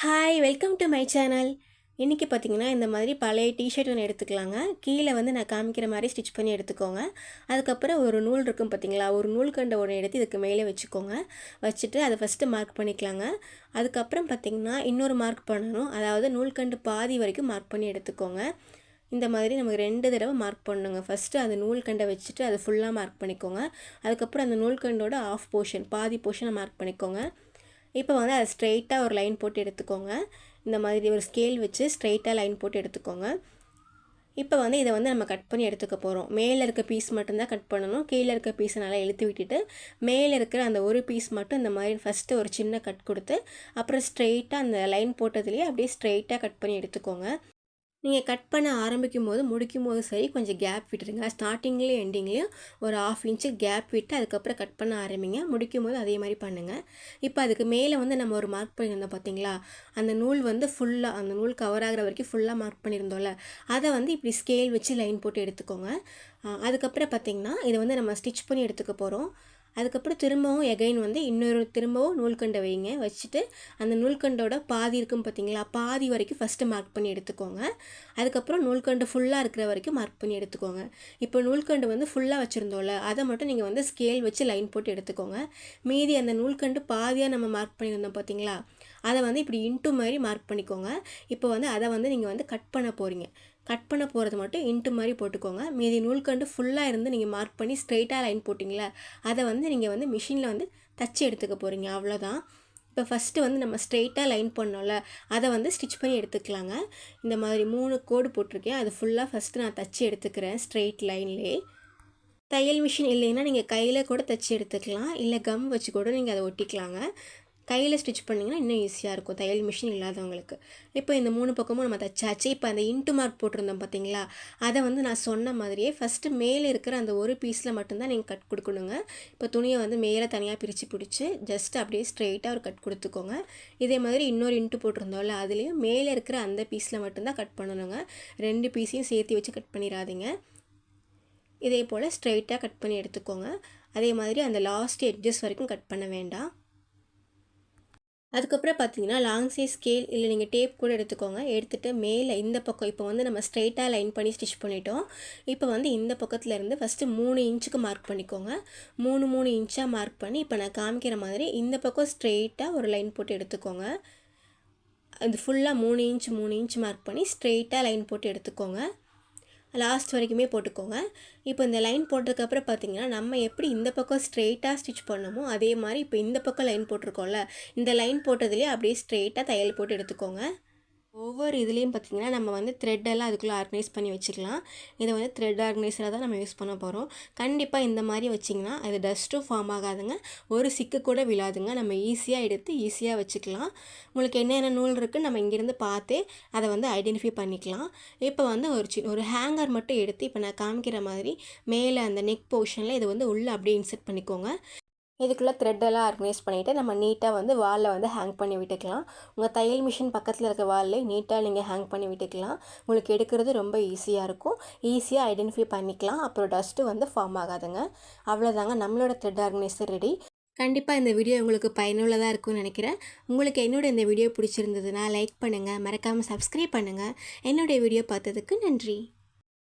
Hi welcome to my channel இன்றைக்கி பார்த்தீங்கன்னா இந்த மாதிரி பழைய டிஷர்ட் ஒன்று எடுத்துக்கலாங்க. கீழே வந்து நான் காமிக்கிற மாதிரி ஸ்டிச் பண்ணி எடுத்துக்கோங்க. அதுக்கப்புறம் ஒரு நூல் இருக்கும் பார்த்தீங்களா ஒரு நூல் கண்டை ஒன்று எடுத்து இதுக்கு மேலே வச்சுக்கோங்க. வச்சுட்டு அதை ஃபஸ்ட்டு மார்க் பண்ணிக்கலாங்க. அதுக்கப்புறம் பார்த்திங்கன்னா இன்னொரு மார்க் பண்ணணும். அதாவது நூல்கண்டு பாதி வரைக்கும் மார்க் பண்ணி எடுத்துக்கோங்க. இந்த மாதிரி நமக்கு ரெண்டு தடவை மார்க் பண்ணுங்க ஃபஸ்ட்டு அந்த நூல்கண்டை வச்சுட்டு அதை ஃபுல்லாக மார்க் பண்ணிக்கோங்க. அதுக்கப்புறம் அந்த நூல்கண்டோட ஆஃப் போர்ஷன் பாதி போர்ஷனை மார்க் பண்ணிக்கோங்க. இப்போ வந்து அதை ஸ்ட்ரெயிட்டாக ஒரு லைன் போட்டு எடுத்துக்கோங்க. இந்த மாதிரி ஒரு ஸ்கேல் வச்சு ஸ்ட்ரெயிட்டாக லைன் போட்டு எடுத்துக்கோங்க. இப்போ வந்து இதை வந்து நம்ம கட் பண்ணி எடுத்துக்க போகிறோம் மேலே இருக்க பீஸ் மட்டும்தான் கட் பண்ணணும். கீழே இருக்க பீஸை நல்லா இழுத்து விட்டுட்டு மேலே இருக்கிற அந்த ஒரு பீஸ் மட்டும் இந்த மாதிரி ஃபஸ்ட்டு ஒரு சின்ன கட் கொடுத்து அப்புறம் ஸ்ட்ரெயிட்டாக அந்த லைன் போட்டதுலேயே அப்படியே ஸ்ட்ரெயிட்டாக கட் பண்ணி எடுத்துக்கோங்க. நீங்கள் கட் பண்ண ஆரம்பிக்கும் போது முடிக்கும் போது சரி கொஞ்சம் கேப் விட்டுருங்க. ஸ்டார்டிங்லேயும் எண்டிங்லேயும் ஒரு ஆஃப் இன்ச்சு கேப் விட்டு அதுக்கப்புறம் கட் பண்ண ஆரம்பிங்க. முடிக்கும் போது அதே மாதிரி பண்ணுங்கள் இப்போ அதுக்கு மேலே வந்து நம்ம ஒரு மார்க் பண்ணியிருந்தோம் பார்த்தீங்களா அந்த நூல் வந்து ஃபுல்லாக அந்த நூல் கவர் ஆகிற வரைக்கும் ஃபுல்லாக மார்க் பண்ணியிருந்தோம்ல. அதை வந்து இப்படி ஸ்கேல் வச்சு லைன் போட்டு எடுத்துக்கோங்க. அதுக்கப்புறம் பார்த்திங்கன்னா இதை வந்து நம்ம ஸ்டிச் பண்ணி எடுத்துக்க போகிறோம் அதுக்கப்புறம் திரும்பவும் எகைன் வந்து இன்னொரு திரும்பவும் நூல்கண்டை வைங்க. வச்சுட்டு அந்த நூல்கண்டோட பாதி இருக்கும் பார்த்தீங்களா பாதி வரைக்கும் ஃபஸ்ட்டு மார்க் பண்ணி எடுத்துக்கோங்க. அதுக்கப்புறம் நூல்கண்டு ஃபுல்லாக இருக்கிற வரைக்கும் மார்க் பண்ணி எடுத்துக்கோங்க. இப்போ நூல்கண்டு வந்து ஃபுல்லாக வச்சுருந்தோம்ல அதை மட்டும் நீங்கள் வந்து ஸ்கேல் வச்சு லைன் போட்டு எடுத்துக்கோங்க. மீதி அந்த நூல்கண்டு பாதியாக நம்ம மார்க் பண்ணியிருந்தோம் பார்த்தீங்களா அதை வந்து இப்படி இன்ட்டு மாதிரி மார்க் பண்ணிக்கோங்க. இப்போ வந்து அதை வந்து நீங்கள் வந்து கட் பண்ண போகிறீங்க கட் பண்ண போகிறது மட்டும் இன்ட்டு மாதிரி போட்டுக்கோங்க. மீதி நூல்கண்டு ஃபுல்லாக இருந்து நீங்கள் மார்க் பண்ணி ஸ்ட்ரைட்டாக லைன் போட்டிங்களா அதை வந்து நீங்கள் வந்து மிஷினில் வந்து தச்சு எடுத்துக்க போகிறீங்க அவ்வளோதான் இப்போ ஃபஸ்ட்டு வந்து நம்ம ஸ்ட்ரெயிட்டாக லைன் பண்ணோம்ல அதை வந்து ஸ்டிச் பண்ணி எடுத்துக்கலாங்க. இந்த மாதிரி மூணு கோடு போட்டிருக்கேன். அது ஃபுல்லாக ஃபஸ்ட்டு நான் தச்சு எடுத்துக்கிறேன் ஸ்ட்ரெயிட் லைன்லேயே தையல் மிஷின் இல்லைன்னா நீங்கள் கையில் கூட தைச்சி எடுத்துக்கலாம். இல்லை கம் வச்சு கூட நீங்கள் அதை ஒட்டிக்கலாங்க. கையில் ஸ்டிச் பண்ணிங்கன்னா இன்னும் ஈஸியாக இருக்கும். தையல் மிஷின் இல்லாதவங்களுக்கு. இப்போ இந்த மூணு பக்கமும் நம்ம தைச்சாச்சு. இப்போ அந்த இன்ட்டு மார்க் போட்டிருந்தோம் பார்த்தீங்களா அதை வந்து நான் சொன்ன மாதிரியே ஃபஸ்ட்டு மேலே இருக்கிற அந்த ஒரு பீஸில் மட்டும்தான் நீங்கள் கட் கொடுக்கணுங்க. இப்போ துணியை வந்து மேலே தனியாக பிரித்து பிடிச்சி ஜஸ்ட் அப்படியே ஸ்ட்ரெயிட்டாக ஒரு கட் கொடுத்துக்கோங்க. இதே மாதிரி இன்னொரு இன்ட்டு போட்டிருந்தோம்ல அதுலேயும் மேலே இருக்கிற அந்த பீஸில் மட்டும்தான் கட் பண்ணணுங்க. ரெண்டு பீஸையும் சேர்த்து வச்சு கட் பண்ணிடாதீங்க. இதே போல் ஸ்ட்ரெயிட்டாக கட் பண்ணி எடுத்துக்கோங்க. அதே மாதிரி அந்த லாஸ்ட் எட்ஜஸ் வரைக்கும் கட் பண்ண வேண்டாம். அதுக்கப்புறம் பார்த்தீங்கன்னா லாங் சைஸ் ஸ்கேல் இல்லை நீங்கள் டேப் கூட எடுத்துக்கோங்க. எடுத்துகிட்டு மேலே இந்த பக்கம் இப்போ வந்து நம்ம ஸ்ட்ரைட்டாக லைன் பண்ணி ஸ்டிச் பண்ணிட்டோம். இப்போ வந்து இந்த பக்கத்தில் இருந்து ஃபஸ்ட்டு மூணு இன்ச்சுக்கு மார்க் பண்ணிக்கோங்க. மூணு மூணு இன்ச்சாக மார்க் பண்ணி இப்போ நான் காமிக்கிற மாதிரி இந்த பக்கம் ஸ்ட்ரெயிட்டாக ஒரு லைன் போட்டு எடுத்துக்கோங்க. அது ஃபுல்லாக மூணு இன்ச் மூணு இன்ச் மார்க் பண்ணி ஸ்ட்ரெயிட்டாக லைன் போட்டு எடுத்துக்கோங்க. லாஸ்ட் வரைக்குமே போட்டுக்கோங்க. இப்போ இந்த லைன் போட்டதுக்கப்புறம் பார்த்தீங்கன்னா நம்ம எப்படி இந்த பக்கம் ஸ்ட்ரெயிட்டாக ஸ்டிச் பண்ணமோ அதே மாதிரி இப்போ இந்த பக்கம் லைன் போட்டிருக்கோம்ல இந்த லைன் போட்டதுலேயே அப்படியே ஸ்ட்ரெயிட்டாக தையல் போட்டு எடுத்துக்கோங்க. ஒவ்வொரு இதுலேயும் பார்த்திங்கன்னா நம்ம வந்து த்ரெட்டெல்லாம் அதுக்குள்ளே ஆர்கனைஸ் பண்ணி வச்சுக்கலாம். இதை வந்து த்ரெட் ஆர்கனைசராக தான் நம்ம யூஸ் பண்ண போகிறோம் கண்டிப்பாக இந்த மாதிரி வச்சிங்கன்னா அது டஸ்ட்டும் ஃபார்ம் ஆகாதுங்க. ஒரு சிக்கு கூட விழாதுங்க. நம்ம ஈஸியாக எடுத்து ஈஸியாக வச்சுக்கலாம். உங்களுக்கு என்னென்ன நூல் இருக்குன்னு நம்ம இங்கேருந்து பார்த்து அதை வந்து ஐடென்டிஃபை பண்ணிக்கலாம். இப்போ வந்து ஒரு சி ஒரு ஹேங்கர் மட்டும் எடுத்து இப்போ நான் காமிக்கிற மாதிரி மேலே அந்த நெக் போர்ஷனில் இதை வந்து உள்ளே அப்படியே இன்செர்ட் பண்ணிக்கோங்க. இதுக்குள்ளே த்ரெட்டெல்லாம் ஆர்கனைஸ் பண்ணிவிட்டு நம்ம நீட்டாக வந்து வாலில் வந்து ஹேங் பண்ணி விட்டுக்கலாம். உங்கள் தையல் மிஷின் பக்கத்தில் இருக்க வாலில் நீட்டாக நீங்கள் ஹேங் பண்ணி விட்டுக்கலாம். உங்களுக்கு எடுக்கிறது ரொம்ப ஈஸியாக இருக்கும். ஈஸியாக ஐடென்டிஃபை பண்ணிக்கலாம். அப்புறம் டஸ்ட்டு வந்து ஃபார்ம் ஆகாதுங்க. அவ்வளோதாங்க நம்மளோட த்ரெட் ஆர்கனைசர் ரெடி கண்டிப்பாக இந்த வீடியோ உங்களுக்கு பயனுள்ளதாக இருக்கும்னு நினைக்கிறேன். உங்களுக்கு என்னோட இந்த வீடியோ பிடிச்சிருந்ததுன்னா லைக் பண்ணுங்கள் மறக்காமல் சப்ஸ்கிரைப் பண்ணுங்கள் என்னுடைய வீடியோ பார்த்ததுக்கு நன்றி.